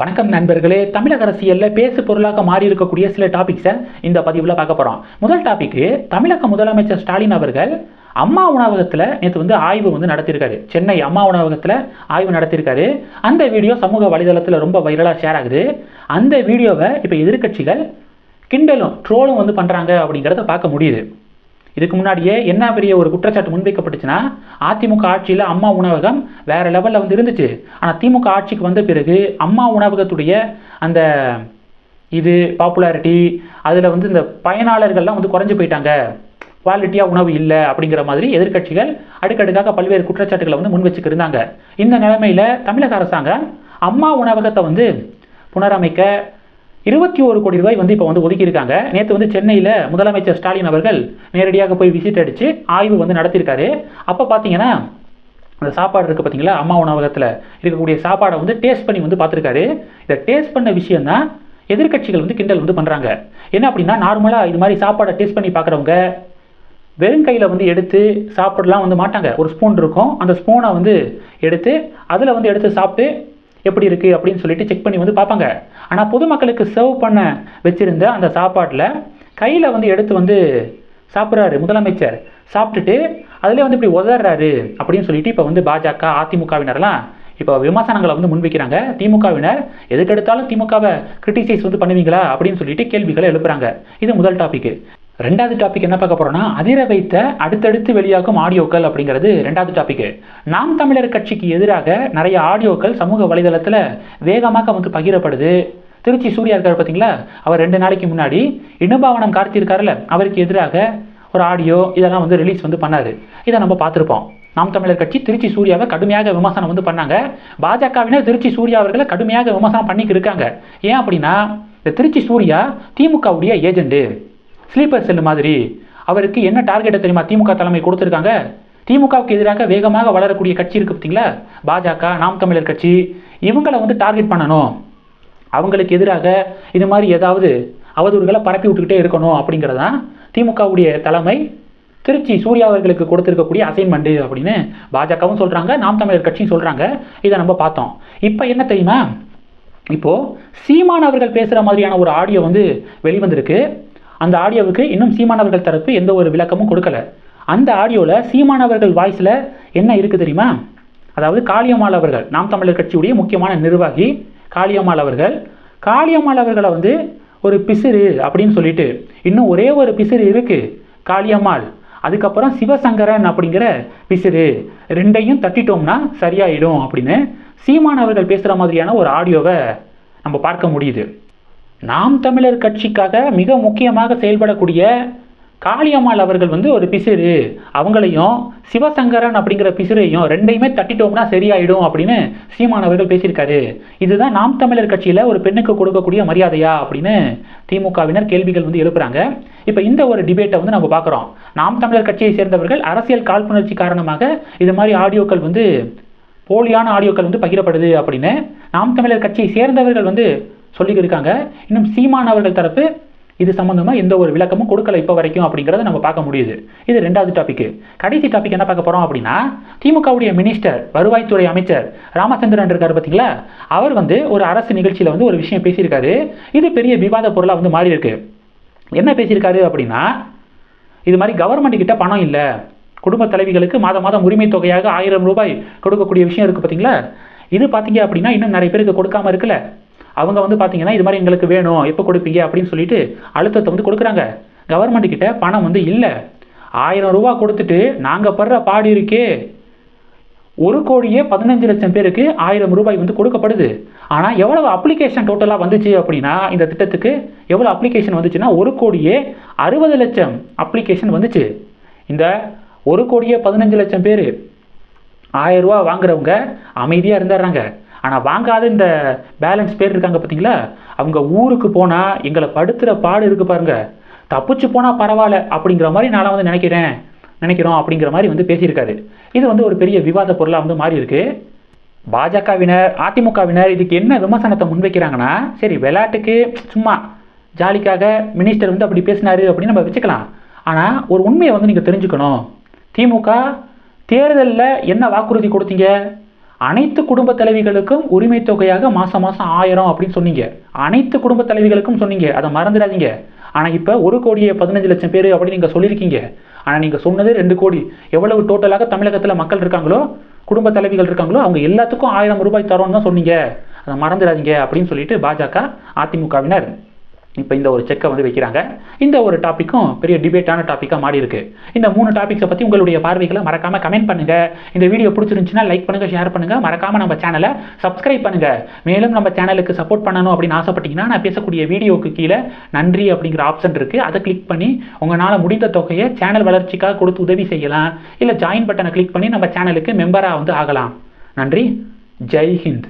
வணக்கம் நண்பர்களே. தமிழக அரசியலில் பேசு பொருளாக மாறி இருக்கக்கூடிய சில டாபிக்ஸை இந்த பதிவில் பார்க்க போகிறோம் முதல் டாபிக்கு தமிழக முதலமைச்சர் ஸ்டாலின் அவர்கள் அம்மா உணவகத்தில் நேற்று வந்து ஆய்வு வந்து நடத்தியிருக்காரு. சென்னை அம்மா உணவகத்தில் ஆய்வு நடத்தியிருக்காரு. அந்த வீடியோ சமூக வலைதளத்தில் ரொம்ப வைரலாக ஷேர் ஆகுது. அந்த வீடியோவை இப்போ எதிர்க்கட்சிகள் கிண்டலும் ட்ரோலும் வந்து பண்ணுறாங்க அப்படிங்கிறத பார்க்க முடியுது. இதுக்கு முன்னாடியே என்ன பெரிய ஒரு குற்றச்சாட்டு முன்வைக்கப்பட்டுச்சுன்னா அதிமுக ஆட்சியில் அம்மா உணவகம் வேறு லெவலில் வந்து இருந்துச்சு. ஆனால் திமுக ஆட்சிக்கு வந்த பிறகு அம்மா உணவகத்துடைய அந்த இது பாப்புலாரிட்டி அதில் வந்து இந்த பயனாளர்கள்லாம் வந்து குறைஞ்சு போயிட்டாங்க. குவாலிட்டியாக உணவு இல்லை அப்படிங்கிற மாதிரி எதிர்க்கட்சிகள் அடுக்கடுக்காக பல்வேறு குற்றச்சாட்டுகளை வந்து முன் வச்சுக்கிருந்தாங்க இந்த நிலைமையில் தமிழக அரசாங்கம் அம்மா உணவகத்தை வந்து புனரமைக்க இருபத்தி ஒரு கோடி ரூபாய் வந்து இப்போ வந்து ஒதுக்கியிருக்காங்க. நேற்று வந்து சென்னையில் முதலமைச்சர் ஸ்டாலின் அவர்கள் நேரடியாக போய் விசிட் அடித்து ஆய்வு வந்து நடத்தியிருக்காரு. அப்போ பார்த்தீங்கன்னா அந்த சாப்பாடு இருக்குது பார்த்தீங்களா அம்மா உணவகத்தில் இருக்கக்கூடிய சாப்பாடை வந்து டேஸ்ட் பண்ணி வந்து பார்த்துருக்காரு இதை டேஸ்ட் பண்ண விஷயம் தான் எதிர்க்கட்சிகள் வந்து கிண்டல் வந்து பண்ணுறாங்க என்ன அப்படின்னா நார்மலாக இது மாதிரி சாப்பாடை டேஸ்ட் பண்ணி பார்க்குறவங்க வெறும் கையில் வந்து எடுத்து சாப்பிடலாம் வந்து மாட்டாங்க. ஒரு ஸ்பூன் இருக்கும். அந்த ஸ்பூனை வந்து எடுத்து அதில் வந்து எடுத்து சாப்பிட்டு எப்படி இருக்குது அப்படின்னு சொல்லிட்டு செக் பண்ணி வந்து பார்ப்பாங்க. ஆனால் பொதுமக்களுக்கு சர்வ் பண்ண வச்சுருந்த அந்த சாப்பாட்டில் கையில் வந்து எடுத்து வந்து சாப்பிட்றாரு முதலமைச்சர். சாப்பிட்டுட்டு அதிலே வந்து இப்படி உதறாரு அப்படின்னு சொல்லிட்டு இப்போ வந்து பாஜக அதிமுகவினர்லாம் இப்போ விமர்சனங்களை வந்து முன்வைக்கிறாங்க. திமுகவினர் எதுக்கெடுத்தாலும் திமுகவை கிரிட்டிசைஸ் வந்து பண்ணுவீங்களா அப்படின்னு சொல்லிட்டு கேள்விகளை எழுப்புறாங்க. இது முதல் டாபிக் ரெண்டாவது டாபிக் என்ன பார்க்க போறோம்னா அதிர வைத்த அடுத்தடுத்து வெளியாகும் ஆடியோக்கள் அப்படிங்கிறது ரெண்டாவது டாபிக் நாம் தமிழர் கட்சிக்கு எதிராக நிறைய ஆடியோக்கள் சமூக வலைதளத்தில் வேகமாக வந்து பகிரப்படுது. திருச்சி சூர்யா இருக்கார் பார்த்தீங்களா? அவர் ரெண்டு நாளைக்கு முன்னாடி இனபாவனம் கார்த்திருக்காருல அவருக்கு எதிராக ஒரு ஆடியோ இதெல்லாம் வந்து ரிலீஸ் வந்து பண்ணாரு. இதை நம்ம பார்த்துருப்போம். நாம் தமிழர் கட்சி திருச்சி சூர்யாவை கடுமையாக விமர்சனம் வந்து பண்ணாங்க. பாஜகவினர் திருச்சி சூர்யா அவர்களை கடுமையாக விமர்சனம் பண்ணிக்கிருக்காங்க ஏன் அப்படின்னா இந்த திருச்சி சூர்யா திமுகவுடைய ஏஜெண்டு ஸ்லீப்பர் செல் மாதிரி. அவருக்கு என்ன டார்கெட்டை தெரியுமா? திமுக தலைமை கொடுத்துருக்காங்க. திமுகவுக்கு எதிராக வேகமாக வளரக்கூடிய கட்சி இருக்குது பார்த்தீங்களா பாஜக நாம் தமிழர் கட்சி. இவங்களை வந்து டார்கெட் பண்ணணும். அவங்களுக்கு எதிராக இது மாதிரி ஏதாவது அவதூறுகளை பரப்பி விட்டுக்கிட்டே இருக்கணும் அப்படிங்கிறதான் திமுகவுடைய தலைமை. திருச்சி சூர்யா அவர்களுக்கு கொடுத்துருக்கக்கூடிய அசைன்மெண்ட் அப்படின்னு பாஜகவும் சொல்கிறாங்க நாம் தமிழர் கட்சியும் சொல்கிறாங்க இதை நம்ம பார்த்தோம். இப்போ என்ன தெரியுமா? இப்போது சீமான் அவர்கள் பேசுகிற மாதிரியான ஒரு ஆடியோ வந்து வெளிவந்திருக்கு. அந்த ஆடியோவுக்கு இன்னும் சீமானவர்கள் தரப்பு எந்த ஒரு விளக்கமும் கொடுக்கல. அந்த ஆடியோவில் சீமானவர்கள் வாய்ஸில் என்ன இருக்குது தெரியுமா? அதாவது காளியம்மாள் அவர்கள் நாம் தமிழர் கட்சியுடைய முக்கியமான நிர்வாகி காளியம்மாள் அவர்கள். காளியம்மாள் அவர்களை வந்து ஒரு பிசிறு அப்படின்னு சொல்லிட்டு இன்னும் ஒரே ஒரு பிசிறு இருக்குது காளியம்மாள். அதுக்கப்புறம் சிவசங்கரன் அப்படிங்கிற பிசிறு. ரெண்டையும் தட்டிட்டோம்னா சரியாயிடும் அப்படின்னு சீமான் அவர்கள் பேசுகிற மாதிரியான ஒரு ஆடியோவை நம்ம பார்க்க முடியுது. நாம் தமிழர் கட்சிக்காக மிக முக்கியமாக செயல்படக்கூடிய காளியம்மாள் அவர்கள் வந்து ஒரு பிசிறு. அவங்களையும் சிவசங்கரன் அப்படிங்கிற பிசிறையும் ரெண்டையுமே தட்டிட்டோம்னா சரியாயிடும் அப்படின்னு சீமான் அவர்கள் பேசியிருக்காரு. இதுதான் நாம் தமிழர் கட்சியில் ஒரு பெண்ணுக்கு கொடுக்கக்கூடிய மரியாதையா அப்படின்னு திமுகவினர் கேள்விகள் வந்து எழுப்புறாங்க. இப்போ இந்த ஒரு டிபேட்டை வந்து நம்ம பார்க்குறோம். நாம் தமிழர் கட்சியை சேர்ந்தவர்கள் அரசியல் காழ்ப்புணர்ச்சி காரணமாக இது மாதிரி ஆடியோக்கள் வந்து போலியான ஆடியோக்கள் வந்து பகிரப்படுது அப்படின்னு. நாம் தமிழர் கட்சியை சேர்ந்தவர்கள் வந்து சொல்லியிருக்காங்க இன்னும் சீமான் அவர்கள் தரப்பு இது சம்மந்தமாக எந்த ஒரு விளக்கமும் கொடுக்கல இப்போ வரைக்கும் அப்படிங்கிறத நம்ம பார்க்க முடியுது. இது ரெண்டாவது டாபிக் கடைசி டாபிக் என்ன பார்க்க போகிறோம் அப்படின்னா திமுகவுடைய மினிஸ்டர் வருவாய்த்துறை அமைச்சர் ராமச்சந்திரன் இருக்கார் பார்த்தீங்களா? அவர் வந்து ஒரு அரசு நிகழ்ச்சியில் வந்து ஒரு விஷயம் பேசியிருக்காரு. இது பெரிய விவாத பொருளாக வந்து மாறி இருக்கு என்ன பேசியிருக்காரு அப்படின்னா இது மாதிரி கவர்மெண்ட் கிட்ட பணம் இல்லை. குடும்ப தலைவிகளுக்கு மாதம் மாதம் உரிமை தொகையாக ஆயிரம் ரூபாய் கொடுக்கக்கூடிய விஷயம் இருக்குது பார்த்தீங்களா? இது பார்த்தீங்க அப்படின்னா இன்னும் நிறைய பேருக்கு கொடுக்காம இருக்குல்ல அவங்க வந்து பார்த்தீங்கன்னா இது மாதிரி எங்களுக்கு வேணும் எப்போ கொடுப்பீங்க அப்படின்னு சொல்லிட்டு அழுத்தத்தை வந்து கொடுக்குறாங்க. கவர்மெண்ட் கிட்ட பணம் வந்து இல்லை. ஆயிரம் ரூபா கொடுத்துட்டு நாங்கள் படுற பாடு இருக்கே. ஒரு கோடியே பதினஞ்சு லட்சம் பேருக்கு ஆயிரம் ரூபாய் வந்து கொடுக்கப்படுது. ஆனால் எவ்வளவு அப்ளிகேஷன் டோட்டலாக வந்துச்சு அப்படின்னா இந்த திட்டத்துக்கு எவ்வளோ அப்ளிகேஷன் வந்துச்சுன்னா ஒரு கோடியே அறுபது லட்சம் அப்ளிகேஷன் வந்துச்சு. இந்த ஒரு கோடியே பதினஞ்சு லட்சம் பேர் ஆயிரம் ரூபா வாங்குறவங்க அமைதியாக இருந்துடுறாங்க. ஆனால் வாங்காத இந்த பேலன்ஸ் பேர் இருக்காங்க பார்த்தீங்களா அவங்க ஊருக்கு போனால் எங்களை படுத்துகிற பாடு இருக்குது பாருங்கள் தப்பிச்சு போனால் பரவாயில்ல அப்படிங்கிற மாதிரி நான் வந்து நினைக்கிறேன். நினைக்கிறோம் அப்படிங்கிற மாதிரி வந்து பேசியிருக்காரு. இது வந்து ஒரு பெரிய விவாத பொருளாக வந்து மாறி இருக்கு. பாஜகவினர் அதிமுகவினர் இதுக்கு என்ன விமர்சனத்தை முன்வைக்கிறாங்கன்னா சரி விளையாட்டுக்கு சும்மா ஜாலிக்காக மினிஸ்டர் வந்து அப்படி பேசினாரு அப்படின்னு நம்ம வச்சுக்கலாம். ஆனால் ஒரு உண்மையை வந்து நீங்கள் தெரிஞ்சுக்கணும். திமுக தேர்தலில் என்ன வாக்குறுதி கொடுத்தீங்க? அனைத்து குடும்ப தலைவிகளுக்கும் உரிமை தொகையாக மாசம் மாசம் ஆயிரம் அப்படின்னு சொன்னீங்க. அனைத்து குடும்ப தலைவிகளுக்கும் சொன்னீங்க. அதை மறந்துடாதீங்க. ஆனால் இப்போ ஒரு கோடியே பதினஞ்சு லட்சம் பேர் அப்படின்னு நீங்கள் சொல்லியிருக்கீங்க. ஆனால் நீங்கள் சொன்னது ரெண்டு கோடி. எவ்வளவு டோட்டலாக தமிழகத்தில் மக்கள் இருக்காங்களோ குடும்ப தலைவிகள் இருக்காங்களோ அவங்க எல்லாத்துக்கும் ஆயிரம் ரூபாய் தரோன்னு தான் சொன்னீங்க. அதை மறந்துடாதீங்க அப்படின்னு சொல்லிட்டு பாஜக அதிமுகவினர் இப்போ இந்த ஒரு செக்கை வந்து வைக்கிறாங்க. இந்த ஒரு டாப்பிக்கும் பெரிய டிபேட்டான டாப்பிக்காக மாறி இருக்கு. இந்த மூணு டாபிக்ஸை பற்றி உங்களுடைய பார்வைகளை மறக்காம கமெண்ட் பண்ணுங்க. இந்த வீடியோ பிடிச்சிருந்துச்சுன்னா லைக் பண்ணுங்க ஷேர் பண்ணுங்க. மறக்காம நம்ம சேனலை சப்ஸ்கிரைப் பண்ணுங்க. மேலும் நம்ம சேனலுக்கு சப்போர்ட் பண்ணணும் அப்படின்னு ஆசைப்பட்டீங்கன்னா நான் பேசக்கூடிய வீடியோக்கு கீழே நன்றி அப்படிங்கிற ஆப்ஷன் இருக்கு. அதை கிளிக் பண்ணி உங்களால் முடிந்த தொகையை சேனல் வளர்ச்சிக்காக கொடுத்து உதவி செய்யலாம். இல்லை ஜாயின் பட்டனை கிளிக் பண்ணி நம்ம சேனலுக்கு மெம்பராக வந்து ஆகலாம். நன்றி. ஜெய் ஹிந்த்.